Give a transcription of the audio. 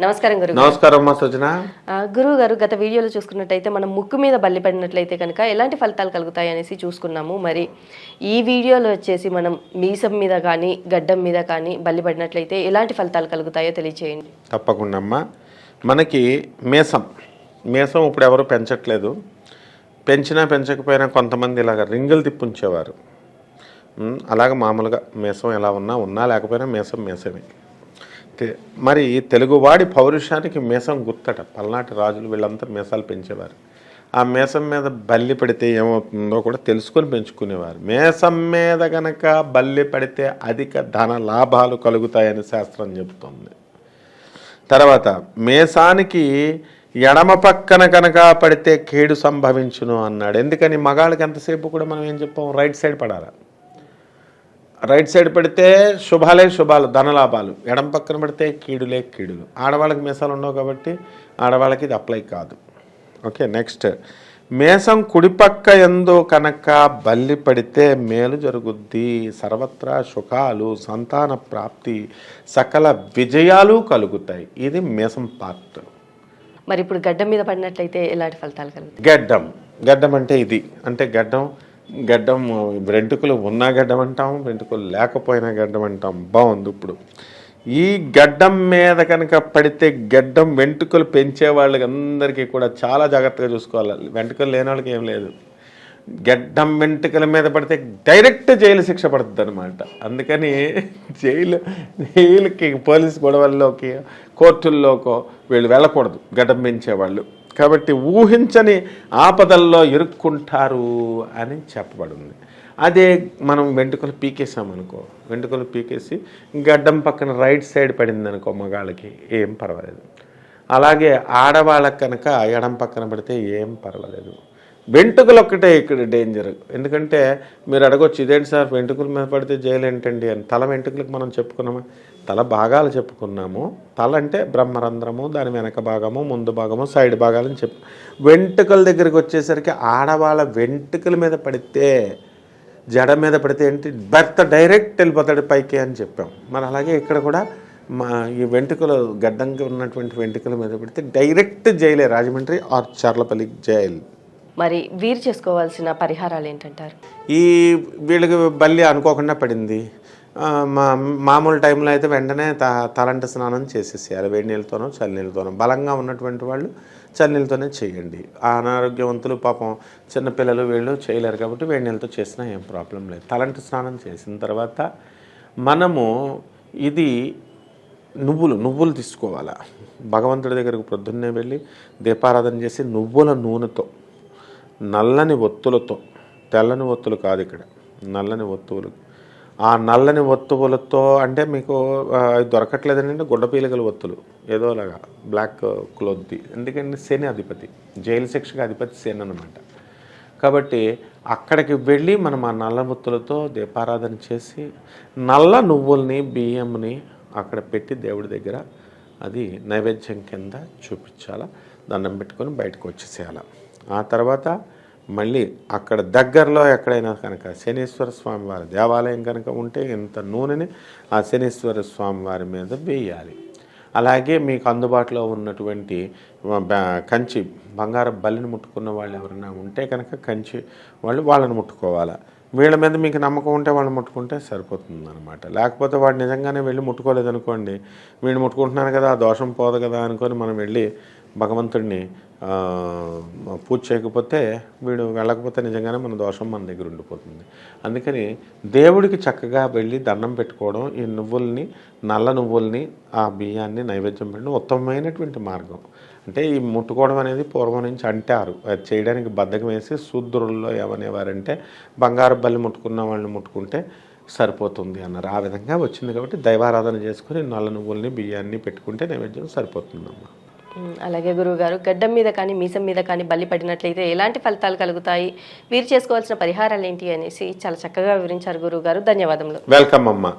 నమస్కారం గురువు నమస్కారం అమ్మా సృజన. గురువు గారు గత వీడియోలో చూసుకున్నట్టయితే మనం ముక్కు మీద బల్లి పడినట్లయితే కనుక ఎలాంటి ఫలితాలు కలుగుతాయి అనేసి చూసుకున్నాము. మరి ఈ వీడియోలో వచ్చేసి మనం మీసం మీద కానీ గడ్డం మీద కానీ బల్లి పడినట్లయితే ఎలాంటి ఫలితాలు కలుగుతాయో తెలియచేయండి. తప్పకుండా అమ్మా. మనకి మీసం. మీసం ఇప్పుడు ఎవరు పెంచట్లేదు. పెంచినా పెంచకపోయినా కొంతమంది ఇలాగ రింగులు తిప్పుంచేవారు. అలాగ మామూలుగా మీసం ఎలా ఉన్నా ఉన్నా లేకపోయినా మీసం మీసమే. తె- మరి తెలుగువాడి పౌరుషానికి మీసం గుర్తట పల్నాటి రాజులు వీళ్ళంతా మీసాలు పెంచేవారు. ఆ మీసం మీద బల్లి పడితే ఏమవుతుందో కూడా తెలుసుకొని పెంచుకునేవారు. మీసం మీద గనక బల్లి పడితే అధిక ధన లాభాలు కలుగుతాయని శాస్త్రం చెబుతోంది తర్వాత మేసానికి ఎడమ పక్కన కనుక పడితే కేడు సంభవించును అన్నాడు. ఎందుకని మగాళ్ళకి ఎంతసేపు కూడా మనం ఏం చెప్పాం? రైట్ సైడ్ పడాలి? రైట్ సైడ్ పెడితే శుభాలే శుభాలు ధనలాభాలు ఎడం పక్కన పెడితే కీడులే కీడులు. ఆడవాళ్ళకి మీసాలు ఉండవు కాబట్టి ఆడవాళ్ళకి ఇది అప్లై కాదు. Okay next. మేసం కుడిపక్క ఎందు కనుక బల్లి పడితే మేలు జరుగుద్ది. సర్వత్రా సుఖాలు సంతాన ప్రాప్తి సకల విజయాలు కలుగుతాయి. ఇది మేసం పార్ట్. మరి ఇప్పుడు గడ్డం మీద పడినట్లయితే ఎలాంటి ఫలితాలు కలుగుతాయి? గడ్డం. గడ్డం అంటే ఇది. అంటే గడ్డం గడ్డం వెంట్రుకలు ఉన్న గడ్డం అంటాం వెంట్రుకలు లేకపోయినా గడ్డం అంటాం. బాగుంది ఇప్పుడు. ఈ గడ్డం మీద కనుక పడితే గడ్డం వెంట్రుకలు పెంచే వాళ్ళకి అందరికీ కూడా చాలా జాగ్రత్తగా చూసుకోవాలి. వెంట్రుకలు లేని వాళ్ళకి ఏం లేదు. గడ్డం వెంట్రుకల మీద పడితే డైరెక్ట్ జైలు శిక్ష పడుతుంది అనమాట అందుకని జైలు జైలుకి పోలీస్ గొడవల్లోకి కోర్టుల్లోకో వీళ్ళు వెళ్ళకూడదు. గడ్డం పెంచేవాళ్ళు కాబట్టి ఊహించని ఆపదల్లో ఇరుక్కుంటారు అని చెప్పబడింది. అదే మనం వెంట్రుకలు పీకేసామనుకో వెంట్రుకలు పీకేసి గడ్డం పక్కన రైట్ సైడ్ పడింది అనుకో మగాళ్ళకి ఏం పర్వాలేదు. అలాగే ఆడవాళ్ళకి కనుక ఎడం పక్కన పడితే ఏం పర్వాలేదు. వెంట్రుకలు ఒక్కటే ఇక్కడ డేంజర్ ఎందుకంటే మీరు అడగొచ్చు ఇదేంటి సార్ వెంట్రుకల మీద పడితే జైలు ఏంటండి అని తల వెంట్రుకలకు మనం చెప్పుకున్నామా? తల భాగాలు చెప్పుకున్నాము. తల అంటే బ్రహ్మరంధ్రము దాని వెనక భాగము ముందు భాగము సైడ్ భాగాలని చెప్పు. వెంట్రుకల దగ్గరికి వచ్చేసరికి ఆడవాళ్ళ వెంట్రుకల మీద పడితే జడ మీద పడితే ఏంటి? భర్త డైరెక్ట్ వెళ్ళిపోతాడు పైకి అని చెప్పాం. మరి అలాగే ఇక్కడ కూడా మా ఈ వెంట్రుకలు గడ్డంగా ఉన్నటువంటి వెంట్రుకల మీద పడితే డైరెక్ట్ జైలే రాజమండ్రి ఆర్ చర్లపల్లి జైల్. మరి వీరు చేసుకోవాల్సిన పరిహారాలు ఏంటంటారు? ఈ వీళ్ళకి బల్లి అనుకోకుండా పడింది. మా మామూలు టైంలో అయితే వెంటనే త తలంట స్నానం చేసేసేయాలి. వేడి నీళ్ళతోనో చలి నీళ్ళతోనో. బలంగా ఉన్నటువంటి వాళ్ళు చలి నీళ్ళతోనే చేయండి. అనారోగ్యవంతులు పాపం చిన్నపిల్లలు వీళ్ళు చేయలేరు కాబట్టి వేడి నీళ్ళతో చేసినా ఏం ప్రాబ్లం లేదు. తలంట స్నానం చేసిన తర్వాత మనము ఇది నువ్వులు నువ్వులు తీసుకోవాలా. భగవంతుడి దగ్గరకు ప్రొద్దున్నే వెళ్ళి దీపారాధన చేసి నువ్వుల నూనెతో నల్లని ఒత్తులతో తెల్లని ఒత్తులు కాదు ఇక్కడ నల్లని ఒత్తువులు ఆ నల్లని ఒత్తువులతో అంటే మీకు ఆ, అవి దొరకట్లేదంటే గుడ్డపీలికల ఒత్తులు ఏదోలాగా బ్లాక్ క్లోత్ది. ఎందుకంటే శని అధిపతి జైలు శిక్షకు అధిపతి శని అనమాట కాబట్టి అక్కడికి వెళ్ళి మనం ఆ నల్ల ముత్తులతో దీపారాధన చేసి నల్ల నువ్వుల్ని బియ్యంని అక్కడ పెట్టి దేవుడి దగ్గర అది నైవేద్యం కింద చూపించాలా. దండం పెట్టుకొని బయటకు వచ్చేసేయాలి. ఆ తర్వాత మళ్ళీ అక్కడ దగ్గరలో ఎక్కడైనా కనుక శనీశ్వర స్వామి వారి దేవాలయం కనుక ఉంటే ఇంత నూనెని ఆ శనీశ్వర స్వామి వారి మీద వేయాలి. అలాగే మీకు అందుబాటులో ఉన్నటువంటి కంచి బంగారం బల్లిని ముట్టుకున్న వాళ్ళు ఎవరైనా ఉంటే కనుక కంచి వాళ్ళు వాళ్ళని ముట్టుకోవాలా? వీళ్ళ మీద మీకు నమ్మకం ఉంటే వాళ్ళని ముట్టుకుంటే సరిపోతుంది అనమాట లేకపోతే వాడు నిజంగానే వెళ్ళి ముట్టుకోలేదనుకోండి వీళ్ళు ముట్టుకుంటున్నాను కదా ఆ దోషం పోదు కదా అనుకొని మనం వెళ్ళి భగవంతుడిని పూజ చేయకపోతే వీడు వెళ్ళకపోతే నిజంగానే మన దోషం మన దగ్గర ఉండిపోతుంది. అందుకని దేవుడికి చక్కగా వెళ్ళి దండం పెట్టుకోవడం ఈ నువ్వుల్ని నల్ల నువ్వుల్ని ఆ బియ్యాన్ని నైవేద్యం పెట్టడం ఉత్తమమైనటువంటి మార్గం. అంటే ఈ ముట్టుకోవడం అనేది పూర్వం నుంచి అంటారు. అది చేయడానికి బద్దకం వేసి శూద్రుల్లో ఏమనేవారంటే బంగారు బల్లి ముట్టుకున్న వాళ్ళని ముట్టుకుంటే సరిపోతుంది అన్నారు. ఆ విధంగా వచ్చింది కాబట్టి దైవారాధన చేసుకుని నల్ల నువ్వుల్ని బియ్యాన్ని పెట్టుకుంటే నైవేద్యం సరిపోతుందమ్మా. అలాగే గురువు గారు గడ్డం మీద కానీ మీసం మీద కానీ బల్లి పడినట్లయితే ఎలాంటి ఫలితాలు కలుగుతాయి? వీరు చేసుకోవాల్సిన పరిహారాలు ఏంటి అనేసి చాలా చక్కగా వివరించారు గురువుగారు. ధన్యవాదములు. వెల్కమ్ అమ్మా.